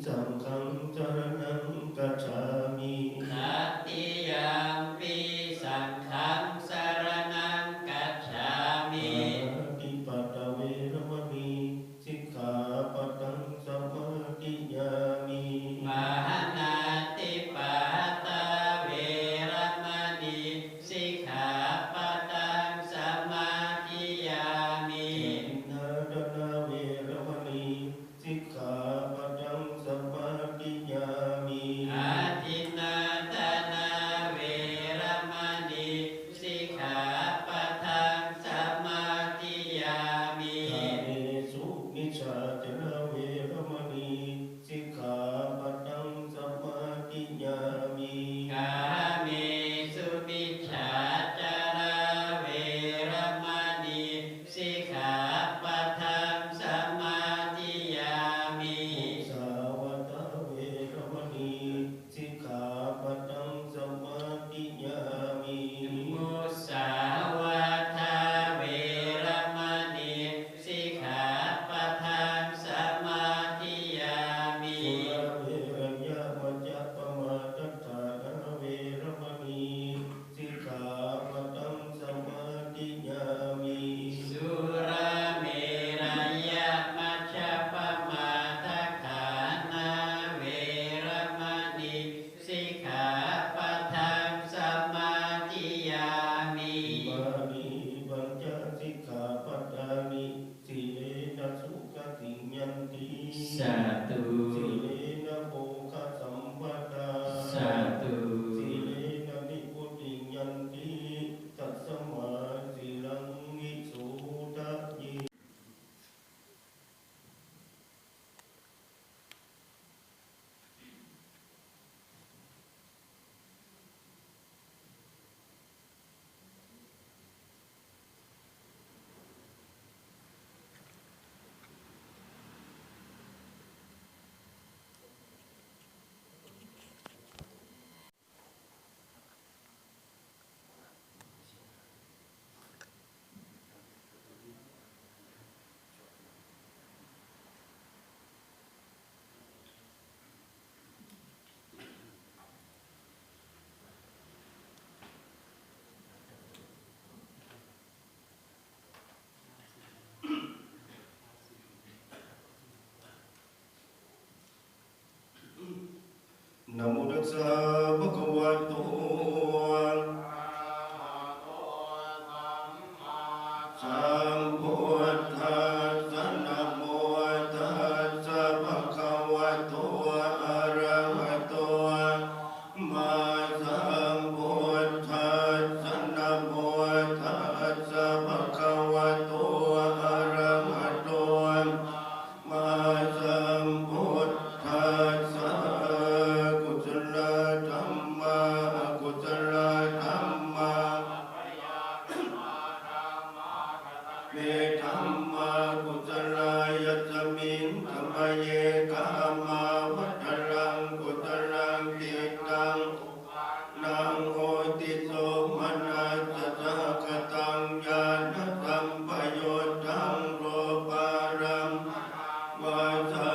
자룩한 น ว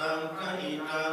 ตังขหิตัง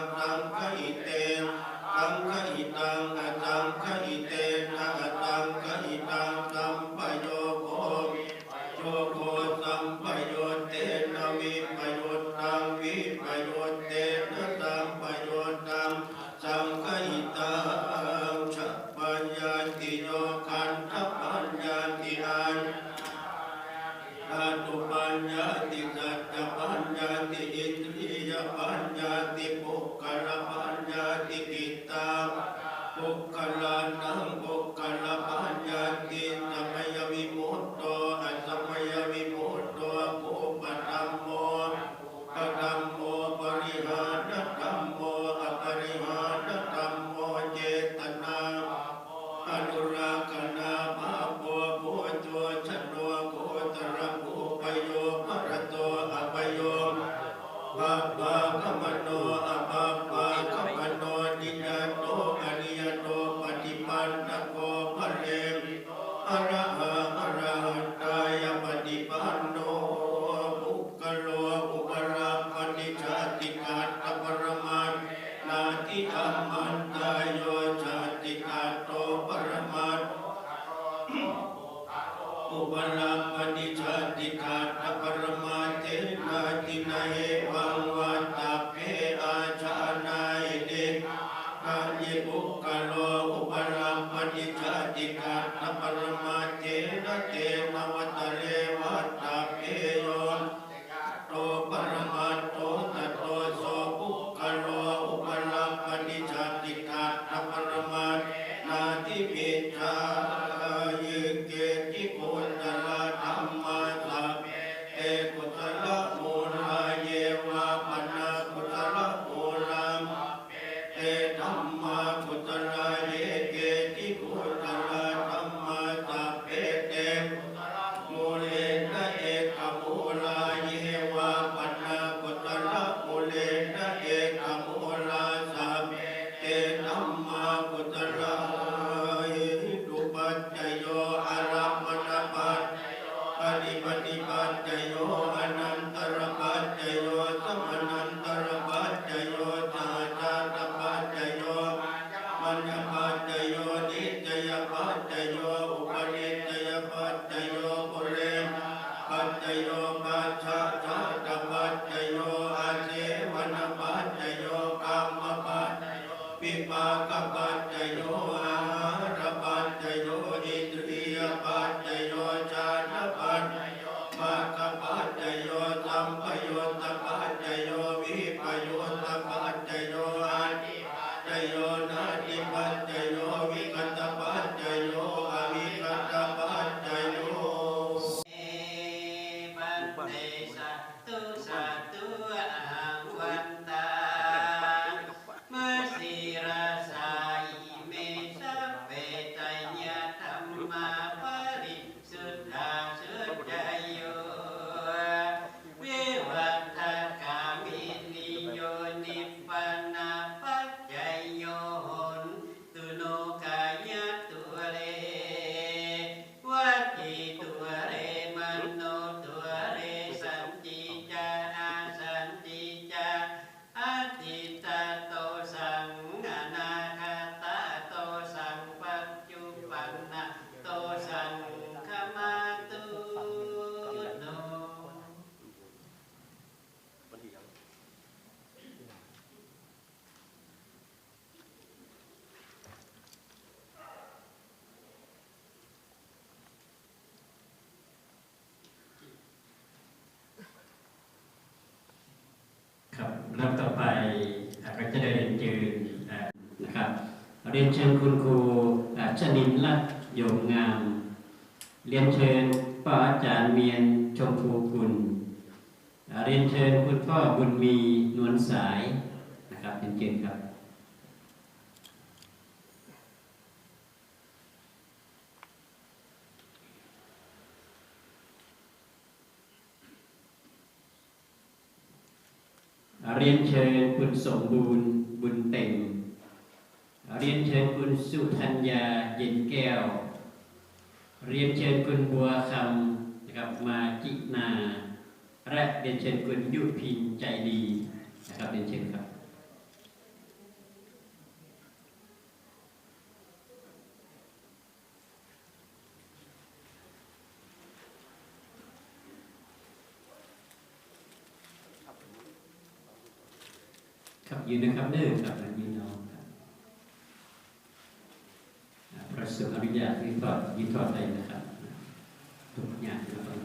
เชิญคุณครูชนินลัตโยมงาม เรียนเชิญป้าอาจารย์เมียนชมพูคุณ เรียนเชิญคุณพ่อบุญมีนวลสายนะครับเป็นเกณฑ์ครับเรียนเชิญคุณสมบูรณ์ สุธัญญาเย็นแก้ว เรียนเชิญคุณบัวคำนะครับมาจินาและเรียนเชิญคุณยุพินใจดีนะครับเรียนเชิญครับครับยืนนะครับเนื่องครับ วิเคราะห์ได้นะครับทุกอย่างนะต้อง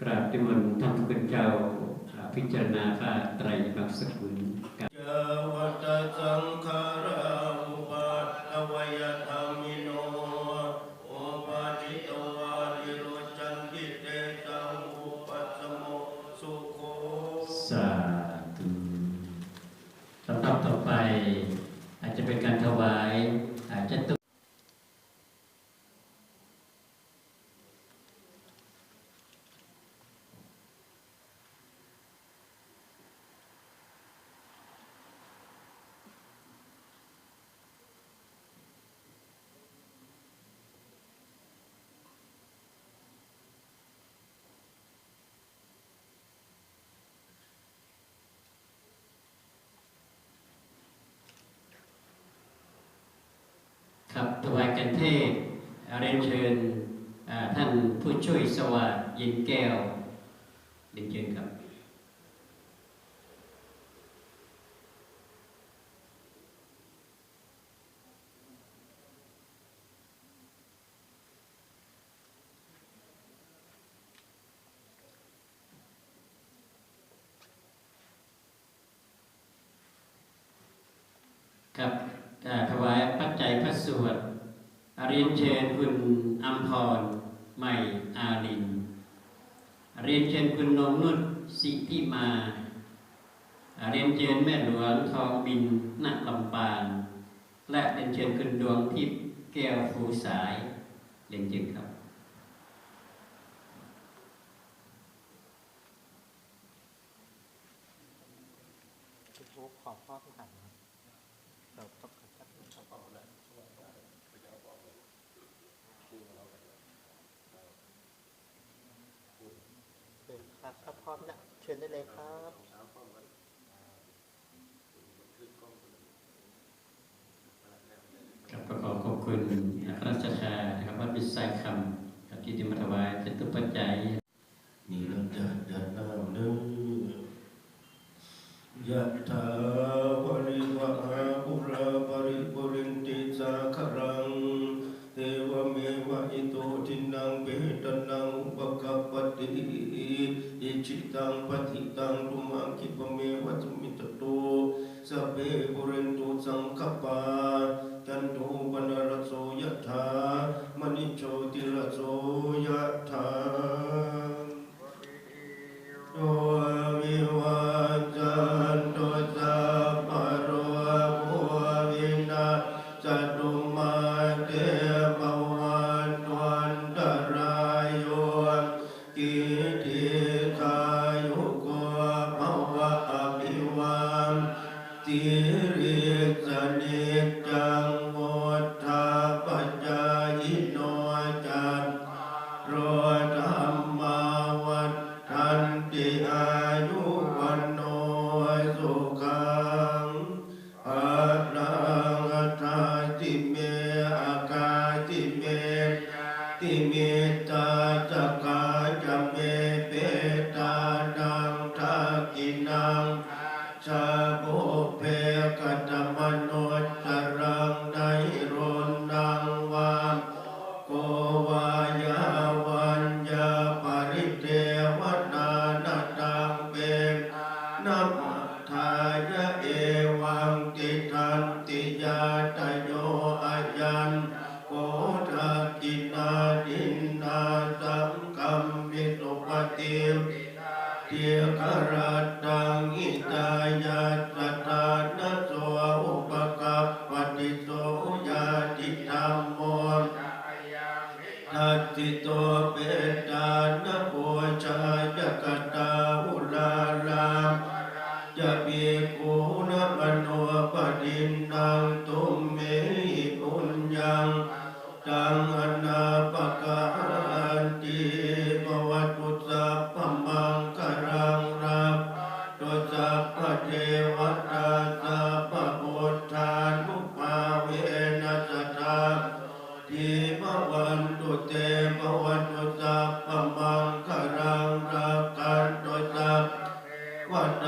กราบที่มันท่านพระเจ้าพิจารณาพระไตรลักษณ์สกุล เป็นการถวายอาจจะ กเทศเรียนเชิญท่านผู้ช่วยสวัสดิ์ยินแก้วเรียนเชิญครับครับถวายปัจจัยพระสวด เรียนเชิญคุณอัมพรใหม่อาลิน เรียนเชิญคุณนงนุชสิทิมาอาเรียนเชิญแม่หลวงทองบินณลำปางและเรียนเชิญคุณดวงทิพย์แก้วฟูสาย เรียนเชิญครับทุกขอบพ่อทุกขันครับเราต้องขัดขัดขัดขอบเลย ครับถ้าพร้อมนะเชิญได้เลยครับครับก็ขอขอบคุณพระราชทานนะครับวัดบิสัยคำครับที่ได้มาถวายเป็นตุปัจจัย รัตตังอิตายาตตานะโสอุปกัปปติโสยาติธรรมโมทัตติโตป วัต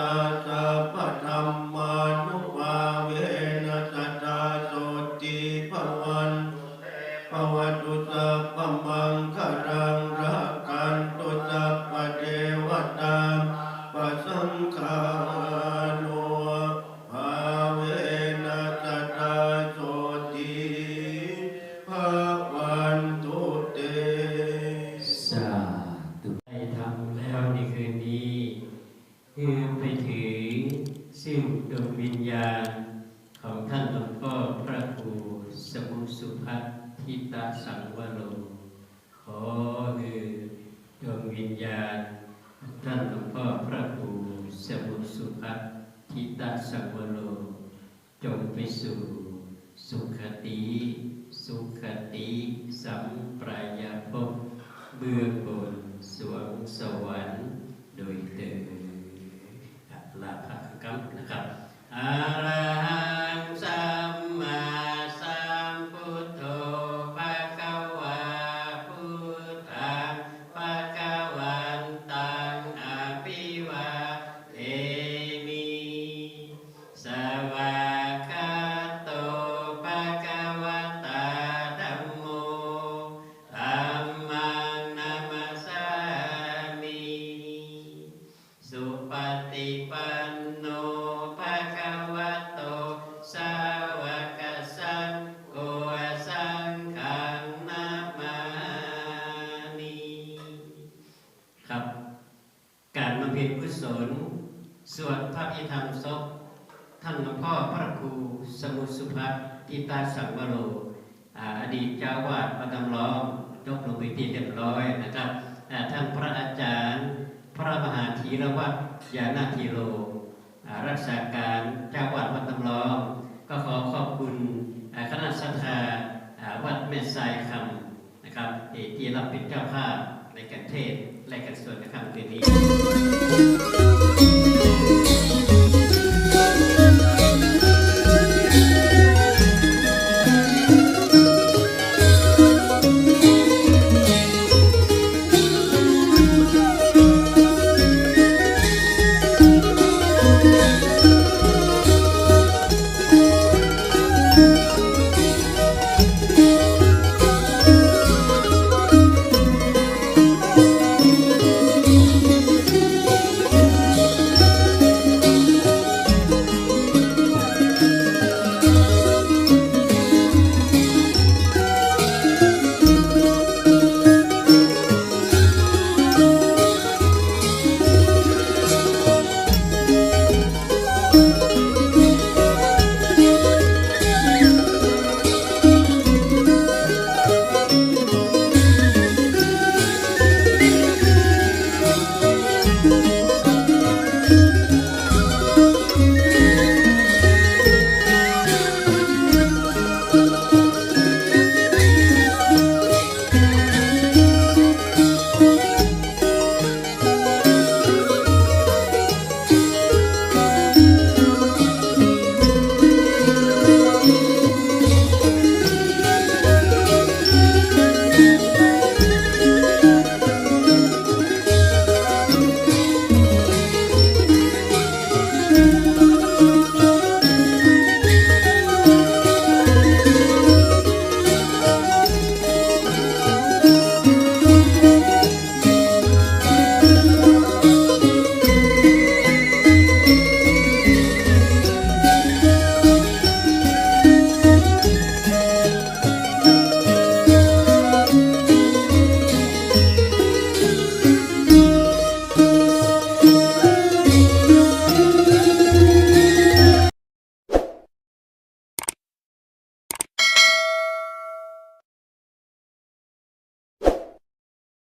หลวงพ่อพระครูสมุสุพัฒทิตาสังวโร จงไปสู่สุขติ สุขติสัมปรายภพเบื้องบนสวงสวรรค์โดยเติมลาภกรรมนะครับอารา สังวโรอ่าอดีตเจ้าวาดวัดดำล้อมยกลงไปที่เรียบร้อยนะครับอ่ท่านพระอาจารย์ พระมหาธีรวัตรยานาธีโรรักษาการเจ้าวาดวัดดำล้อม ก็ขอขอบคุณคณะสัทธาวัดแม่ทรายคำนะครับที่รับเป็นเจ้าภาพในการเทศและการสวด